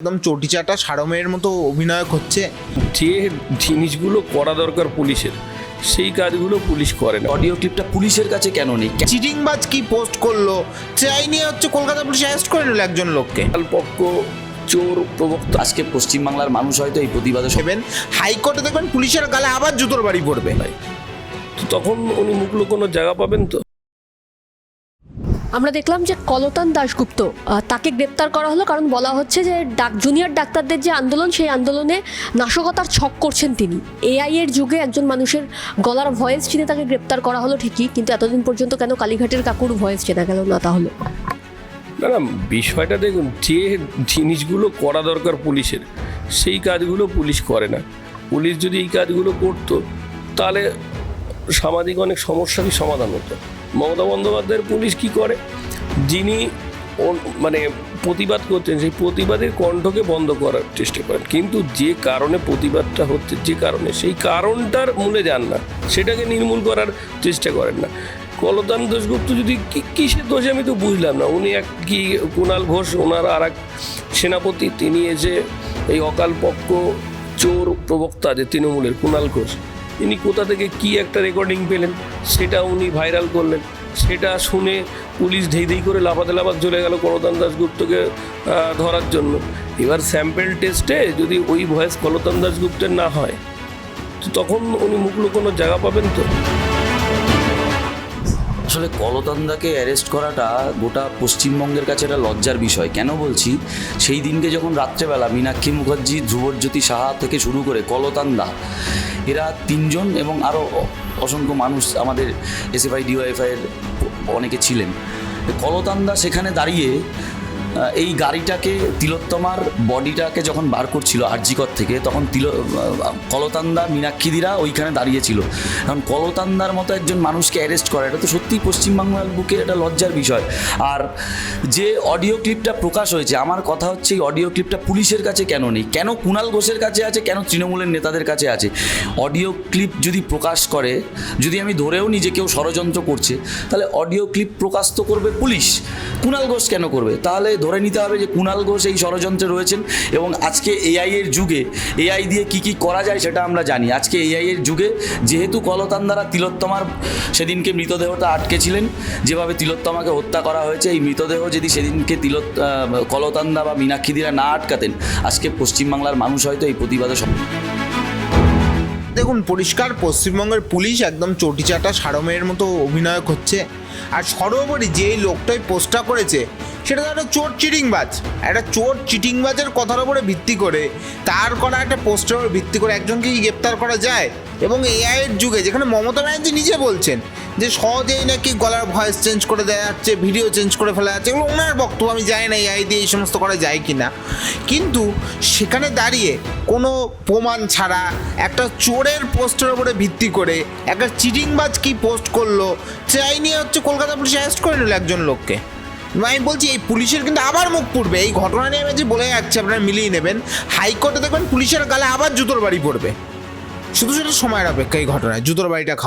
একদম চটিচাটা সারমের মতো অভিনয় করছে যে জিনিসগুলো করা দরকার পুলিশের সেই কাজগুলো পুলিশ করে না। অডিও ক্লিপটা পুলিশের কাছে কেন নেই? চিটিংবাজ কি পোস্ট করল? চাই নিয়ে হচ্ছে কলকাতা পুলিশ অ্যারেস্ট করে নিল একজন লোককে। পক্ষ চোর প্রবক্তা। আজকে পশ্চিমবাংলার মানুষ হয়তো এই প্রতিবাদে সব- হাইকোর্টে দেখবেন পুলিশের গালে আবার জুতোর বাড়ি পড়বে। তখন উনি মুখ কোনো জায়গা পাবেন তো? আমরা দেখলাম যে কলতান দাশগুপ্ত তাকে গ্রেপ্তার করা হলো কারণ বলা হচ্ছে যে ডাক জুনিয়র ডাক্তারদের যে আন্দোলন, সেই আন্দোলনে নাশকতার ছক করছেন তিনি। এআই এর যুগে একজন মানুষের গলার ভয়েস চিনে তাকে গ্রেপ্তার করা হলো ঠিকই, কিন্তু এতদিন পর্যন্ত কেন কালীঘাটের কাকুর ভয়েস চেনা গেল না তাহলে? না না, বিষয়টা দেখুন, যে জিনিসগুলো করা দরকার পুলিশের, সেই কাজগুলো পুলিশ করে না। পুলিশ যদি এই কাজগুলো করতো, তাহলে সামাজিক অনেক সমস্যারই সমাধান হতো। মমতা বন্দ্যোপাধ্যায়ের পুলিশ কি করে? যিনি মানে প্রতিবাদ করছেন, সেই প্রতিবাদের কণ্ঠকে বন্ধ করার চেষ্টা করেন। কিন্তু যে কারণে প্রতিবাদটা হচ্ছে, যে কারণে, সেই কারণটার মূলে যান না। সেটাকে নির্মূল করার চেষ্টা করেন না। কলতান দাসগুপ্ত যদি কিসের দোষে আমি তো বুঝলাম না। উনি এক কি, কুণাল ঘোষ, ওনার আর এক সেনাপতি, তিনি এসে এই অকাল পক্ষ চোর প্রবক্তা যে তৃণমূলের, কুণাল ঘোষ ইনি কোথা থেকে কি একটা রেকর্ডিং পেলেন, সেটা উনি ভাইরাল করলেন। সেটা শুনে পুলিশ ধেই ধেই করে লাফাতে লাফাতে চলে গেল কলতান দাসগুপ্তকে ধরার জন্য। এবার স্যাম্পেল টেস্টে যদি ওই ভয়েস কলতান দাসগুপ্তের না হয়, তো তখন উনি মুখ কোনো জায়গা পাবেন তো? আসলে কলতন্দাকে অ্যারেস্ট করাটা গোটা পশ্চিমবঙ্গের কাছে একটা লজ্জার বিষয়। কেন বলছি? সেই দিনকে যখন রাত্রেবেলা মীনাক্ষী মুখার্জি, ধ্রুবজ্যোতি সাহা থেকে শুরু করে কলতান্দা এরা তিনজন এবং আরও অসংখ্য মানুষ আমাদের এসএফআই ডিওয়াইফআইয়ের অনেকে ছিলেন। কলতান্দা সেখানে দাঁড়িয়ে এই গাড়িটাকে, তিলোত্তমার বডিটাকে যখন বার করছিল আরজিকর থেকে, তখন তিল কলতান্দা, মীনাক্ষীদিরা ওইখানে দাঁড়িয়েছিল কারণ কলতান্দার মতো একজন মানুষকে অ্যারেস্ট করা, এটা তো সত্যিই পশ্চিমবাংলার বুকে একটা লজ্জার বিষয়। আর যে অডিও ক্লিপটা প্রকাশ হয়েছে, আমার কথা হচ্ছে এই অডিও ক্লিপটা পুলিশের কাছে কেন নেই? কেন কুণাল ঘোষের কাছে আছে? কেন তৃণমূলের নেতাদের কাছে আছে? অডিও ক্লিপ যদি প্রকাশ করে, যদি আমি ধরেও নিই যে কেউ ষড়যন্ত্র করছে, তাহলে অডিও ক্লিপ প্রকাশ তো করবে পুলিশ। কুণাল ঘোষ কেন করবে? তাহলে ধরে নিতে হবে যে কুণাল ঘোষ এই ষড়যন্ত্রে রয়েছেন এবং আজকে এআই এর যুগে, এআই দিয়ে কি কি করা যায় সেটা আমরা জানি। আজকে এআই এর যুগে যেহেতু কলতান দ্বারা তিলোত্তমার সেদিনকে মৃতদেহটা আটকে ছিলেন, যেভাবে তিলোত্তমাকে হত্যা করা হয়েছে, এই মৃতদেহ যদি সেদিনকে তিলোত কলতান্দা বা মীনাক্ষীদিরা না আটকাতেন, আজকে পশ্চিমবাংলার মানুষ হয়তো এই প্রতিবাদে দেখুন, পরিষ্কার, পশ্চিমবঙ্গের পুলিশ একদম চটিচাটা সারমের মতো অভিনয় করছে আর সর্বোপরি যে লোকটাই পোস্টটা করেছে সেটা তো একটা চোর চিটিংবাজ। একটা চোর চিটিংবাজের কথার উপরে ভিত্তি করে তার করা একটা পোস্টের উপর ভিত্তি করে একজনকে গ্রেপ্তার করা যায়। এবং এআই এর যুগে, যেখানে মমতা ব্যানার্জি নিজে বলছেন যে সহজেই নাকি গলার ভয়েস চেঞ্জ করে দেওয়া যাচ্ছে, ভিডিও চেঞ্জ করে ফেলা যাচ্ছে, এগুলো ওনার বক্তব্য, আমি জানি না এআই দিয়ে এই সমস্ত করা যায় কি না কিন্তু সেখানে দাঁড়িয়ে কোনো প্রমাণ ছাড়া একটা চোরের পোস্টের উপরে ভিত্তি করে একটা চিটিংবাজ কি পোস্ট করল চাই নিয়ে হচ্ছে কলকাতা পুলিশ অ্যারেস্ট করে নিল একজন লোককে। আমি বলছি, এই পুলিশের কিন্তু আবার মুখ পড়বে। এই ঘটনা নিয়ে আমি যে বলে যাচ্ছি, আপনারা মিলিয়ে নেবেন। হাইকোর্টে দেখবেন পুলিশের গালে আবার জুতোর বাড়ি পড়বে। শুধু শুধু সময়ের অপেক্ষা এই ঘটনায়, জুতোর বাড়িটা খাওয়া।